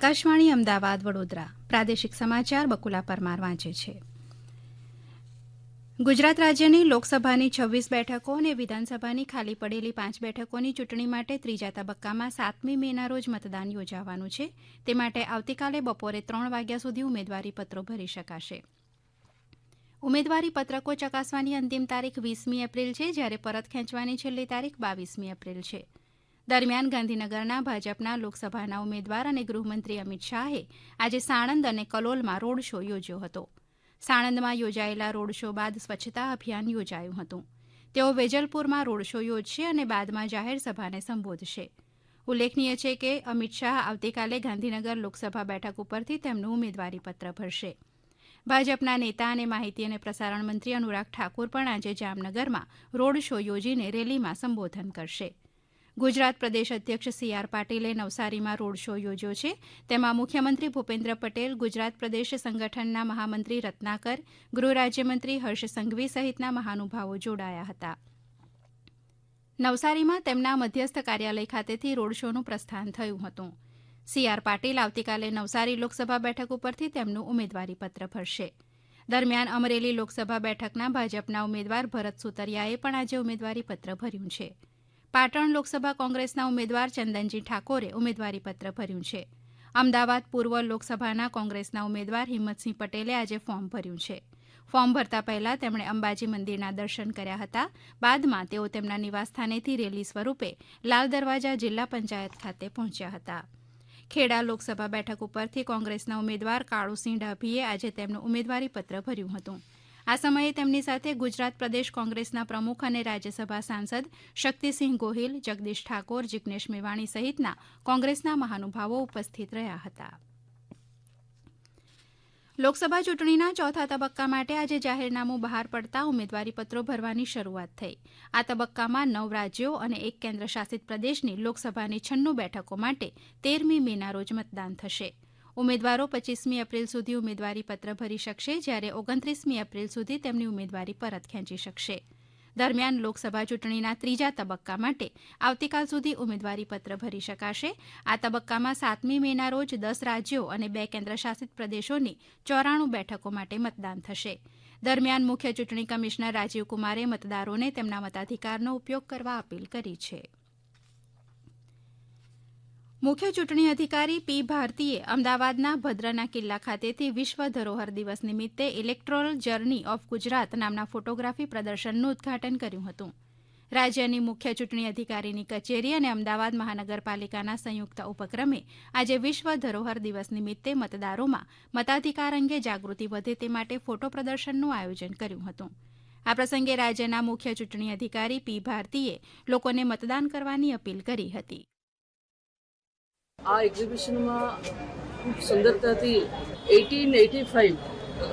આકાશવાણી અમદાવાદ, વડોદરા. પ્રાદેશિક સમાચાર બકુલા પરમાર વાંચે છે. ગુજરાત રાજ્યની લોકસભાની છવ્વીસ બેઠકો અને વિધાનસભાની ખાલી પડેલી પાંચ બેઠકોની ચૂંટણી માટે ત્રીજા તબક્કામાં સાતમી મેના રોજ મતદાન યોજાવાનું છે. તે માટે આવતીકાલે બપોરે ત્રણ વાગ્યા સુધી ઉમેદવારી પત્રો ભરી શકાશે. ઉમેદવારી પત્રકો ચકાસવાની અંતિમ તારીખ વીસમી એપ્રિલ છે, જ્યારે પરત ખેંચવાની છેલ્લી તારીખ બાવીસમી એપ્રિલ છે. દરમિયાન ગાંધીનગરના ભાજપના લોકસભાના ઉમેદવાર અને ગૃહમંત્રી અમિત શાહે આજે સાણંદ અને કલોલમાં રોડ શો યોજ્યો હતો. સાણંદમાં યોજાયેલા રોડ શો બાદ સ્વચ્છતા અભિયાન યોજાયું હતું. તેઓ વેજલપુરમાં રોડ શો યોજશે અને બાદમાં જાહેર સભાને સંબોધશે. ઉલ્લેખનીય છે કે અમિત શાહ આવતીકાલે ગાંધીનગર લોકસભા બેઠક ઉપરથી તેમનું ઉમેદવારીપત્ર ભરશે. ભાજપના નેતા અને માહિતી અને પ્રસારણ મંત્રી અનુરાગ ઠાકુર પણ આજે જામનગરમાં રોડ શો યોજીને રેલીમાં સંબોધન કરશે. ગુજરાત પ્રદેશ અધ્યક્ષ સી આર પાટીલે નવસારીમાં રોડ શો યોજ્યો છે. તેમાં મુખ્યમંત્રી ભૂપેન્દ્ર પટેલ, ગુજરાત પ્રદેશ સંગઠનના મહામંત્રી રત્નાકર, ગૃહ રાજ્યમંત્રી હર્ષ સંઘવી સહિતના મહાનુભાવો જોડાયા હતા. નવસારીમાં તેમના મધ્યસ્થ કાર્યાલય ખાતેથી રોડ શોનું પ્રસ્થાન થયું હતું. સી આર પાટીલ આવતીકાલે નવસારી લોકસભા બેઠક ઉપરથી તેમનું ઉમેદવારીપત્ર ભરશે. દરમિયાન અમરેલી લોકસભા બેઠકના ભાજપના ઉમેદવાર ભરત સુતરિયાએ પણ આજે ઉમેદવારીપત્ર ભર્યું છે. પાટણ લોકસભા કોંગ્રેસના ઉમેદવાર ચંદનજી ઠાકોરે ઉમેદવારીપત્ર ભર્યું છે. અમદાવાદ પૂર્વ લોકસભાના કોંગ્રેસના ઉમેદવાર હિંમતસિંહ પટેલે આજે ફોર્મ ભર્યું છે. ફોર્મ ભરતા પહેલા તેમણે અંબાજી મંદિરના દર્શન કર્યા હતા. બાદમાં તેઓ તેમના નિવાસસ્થાનેથી રેલી સ્વરૂપે લાલ દરવાજા જિલ્લા પંચાયત ખાતે પહોંચ્યા હતા. ખેડા લોકસભા બેઠક ઉપરથી કોંગ્રેસના ઉમેદવાર કાળુસિંહ ડાભીએ આજે તેમનું ઉમેદવારીપત્ર ભર્યું હતું. આ સમયે તેમની સાથે ગુજરાત પ્રદેશ કોંગ્રેસના પ્રમુખ અને રાજ્યસભા સાંસદ શક્તિસિંહ ગોહિલ, જગદીશ ઠાકોર, જિગ્નેશ મેવાણી સહિતના કોંગ્રેસના મહાનુભાવો ઉપસ્થિત રહ્યા હતા. લોકસભા ચૂંટણીના ચોથા તબક્કા માટે આજે જાહેરનામું બહાર પડતા ઉમેદવારીપત્રો ભરવાની શરૂઆત થઈ. આ તબક્કામાં નવ રાજ્યો અને એક કેન્દ્રશાસિત પ્રદેશની લોકસભાની છન્નું બેઠકો માટે તેરમી મેના રોજ મતદાન થશે. ઉમેદવારો પચીસમી એપ્રિલ સુધી ઉમેદવારી પત્ર ભરી શકશે, જ્યારે ઓગણત્રીસમી એપ્રિલ સુધી તેમની ઉમેદવારી પરત ખેંચી શકશે. દરમિયાન લોકસભા ચૂંટણીના ત્રીજા તબક્કા માટે આવતીકાલ સુધી ઉમેદવારી પત્ર ભરી શકાશે. આ તબક્કામાં સાતમી મેના રોજ દસ રાજ્યો અને બે કેન્દ્રશાસિત પ્રદેશોની ચોરાણું બેઠકો માટે મતદાન થશે. દરમિયાન મુખ્ય ચૂંટણી કમિશનર રાજીવ કુમારે મતદારોને તેમના મતાધિકારનો ઉપયોગ કરવા અપીલ કરી છે. મુખ્ય ચૂંટણી અધિકારી પી ભારતીએ અમદાવાદના ભદ્રના કિલ્લા ખાતેથી વિશ્વ ધરોહર દિવસ નિમિત્તે ઇલેક્ટ્રોલ જર્ની ઓફ ગુજરાત નામના ફોટોગ્રાફી પ્રદર્શનનું ઉદઘાટન કર્યું હતું. રાજ્યની મુખ્ય ચૂંટણી અધિકારીની કચેરી અને અમદાવાદ મહાનગરપાલિકાના સંયુક્ત ઉપક્રમે આજે વિશ્વ ધરોહર દિવસ નિમિત્તે મતદારોમાં મતાધિકાર અંગે જાગૃતિ વધે તે માટે ફોટો પ્રદર્શનનું આયોજન કર્યું હતું. આ પ્રસંગે રાજ્યના મુખ્ય ચૂંટણી અધિકારી પી ભારતીએ લોકોને મતદાન કરવાની અપીલ કરી હતી. આ એક્ઝિબિશનમાં ખૂબ સુંદરતાથી એટીન એટી ફાઇવ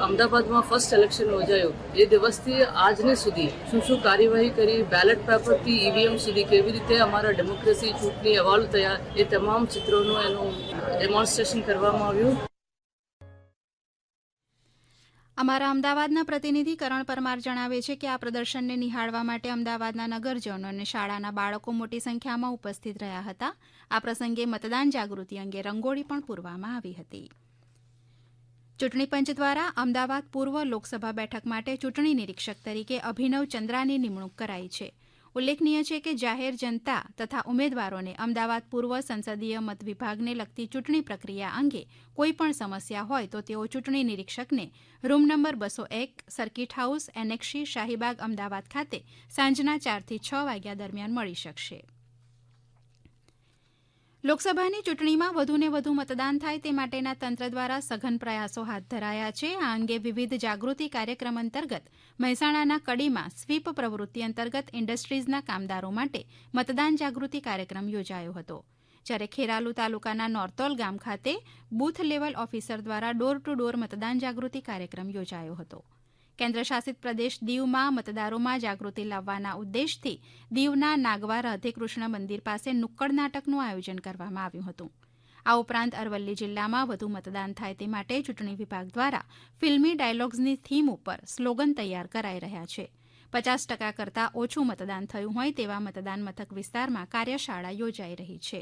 અમદાવાદમાં ફર્સ્ટ ઇલેક્શન યોજાયો. એ દિવસથી આજને સુધી શું શું કાર્યવાહી કરી બેલેટ પેપરથી ઈવીએમ સુધી કેવી રીતે અમારા ડેમોક્રેસી ચૂંટણી અહેવાલ થયા, એ તમામ ચિત્રોનું એનું ડેમોન્સ્ટ્રેશન કરવામાં આવ્યું. અમારા અમદાવાદના પ્રતિનિધિ કરણ પરમાર જણાવે છે કે આ પ્રદર્શનને નિહાળવા માટે અમદાવાદના નગરજનો અને શાળાના બાળકો મોટી સંખ્યામાં ઉપસ્થિત રહ્યા હતા. આ પ્રસંગે મતદાન જાગૃતિ અંગે રંગોળી પણ પૂરવામાં આવી હતી. ચૂંટણી પંચ દ્વારા અમદાવાદ પૂર્વ લોકસભા બેઠક માટે ચૂંટણી નિરીક્ષક તરીકે અભિનવ ચંદ્રાની નિમણૂક કરાઈ છે. ઉલ્લેખનીય છે કે જાહેર જનતા તથા ઉમેદવારોને અમદાવાદ પૂર્વ સંસદીય મત વિભાગને લગતી ચૂંટણી પ્રક્રિયા અંગે કોઈપણ સમસ્યા હોય તો તેઓ ચૂંટણી નિરીક્ષકને રૂમ નંબર બસો એક, circuit house annexe Shahibaug, Ahmedabad ખાતે સાંજના ચારથી છ વાગ્યા દરમિયાન મળી શકશે. લોકસભાની ચૂંટણીમાં વધુને વધુ મતદાન થાય તે માટેના તંત્ર દ્વારા સઘન પ્રયાસો હાથ ધરાયા છે. આ અંગે વિવિધ જાગૃતિ કાર્યક્રમ અંતર્ગત મહેસાણાના કડીમાં સ્વીપ પ્રવૃત્તિ અંતર્ગત ઇન્ડસ્ટ્રીઝના કામદારો માટે મતદાન જાગૃતિ કાર્યક્રમ યોજાયો હતો. જ્યારે ખેરાલુ તાલુકાના નોરતોલ ગામ ખાતે બૂથ લેવલ ઓફિસર દ્વારા ડોર ટુ ડોર મતદાન જાગૃતિ કાર્યક્રમ યોજાયો હતો. કેન્દ્રશાસિત પ્રદેશ દીવમાં મતદારોમાં જાગૃતિ લાવવાના ઉદ્દેશથી દીવના નાગવા રાધેકૃષ્ણ મંદિર પાસે નુક્કડ નાટકનું આયોજન કરવામાં આવ્યું હતું. આ ઉપરાંત અરવલ્લી જિલ્લામાં વધુ મતદાન થાય તે માટે ચૂંટણી વિભાગ દ્વારા ફિલ્મી ડાયલોગ્સની થીમ ઉપર સ્લોગન તૈયાર કરાઈ રહ્યા છે. પચાસ ટકા કરતાં ઓછું મતદાન થયું હોય તેવા મતદાન મથક વિસ્તારમાં કાર્યશાળા યોજાઈ રહી છે.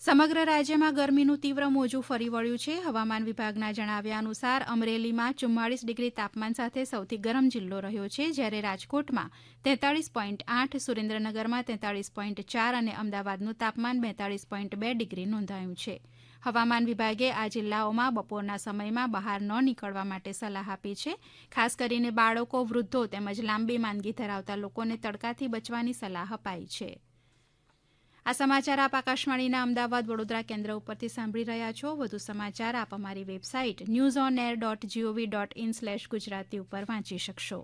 સમગ્ર રાજ્યમાં ગરમીનું તીવ્ર મોજું ફરી વળ્યું છે. હવામાન વિભાગના જણાવ્યા અનુસાર અમરેલીમાં ચુમ્માળીસ ડિગ્રી તાપમાન સાથે સૌથી ગરમ જિલ્લો રહ્યો છે. જ્યારે રાજકોટમાં તેતાળીસ પોઈન્ટ આઠ, સુરેન્દ્રનગરમાં તેતાળીસ પોઈન્ટ ચાર અને અમદાવાદનું તાપમાન બેતાળીસ પોઈન્ટ બે ડિગ્રી નોંધાયું છે. હવામાન વિભાગે આ જિલ્લાઓમાં બપોરના સમયમાં બહાર ન નીકળવા માટે સલાહ આપી છે. ખાસ કરીને બાળકો, વૃદ્ધો તેમજ લાંબી માંદગી ધરાવતા લોકોને તડકાથી બચવાની સલાહ અપાઈ છે. આ સમાચાર આપ આકાશવાણીના અમદાવાદ વડોદરા કેન્દ્ર ઉપરથી સાંભળી રહ્યા છો. વધુ સમાચાર આપ અમારી website news on air dot GOV dot in slash Gujarati ઉપર વાંચી શકશો.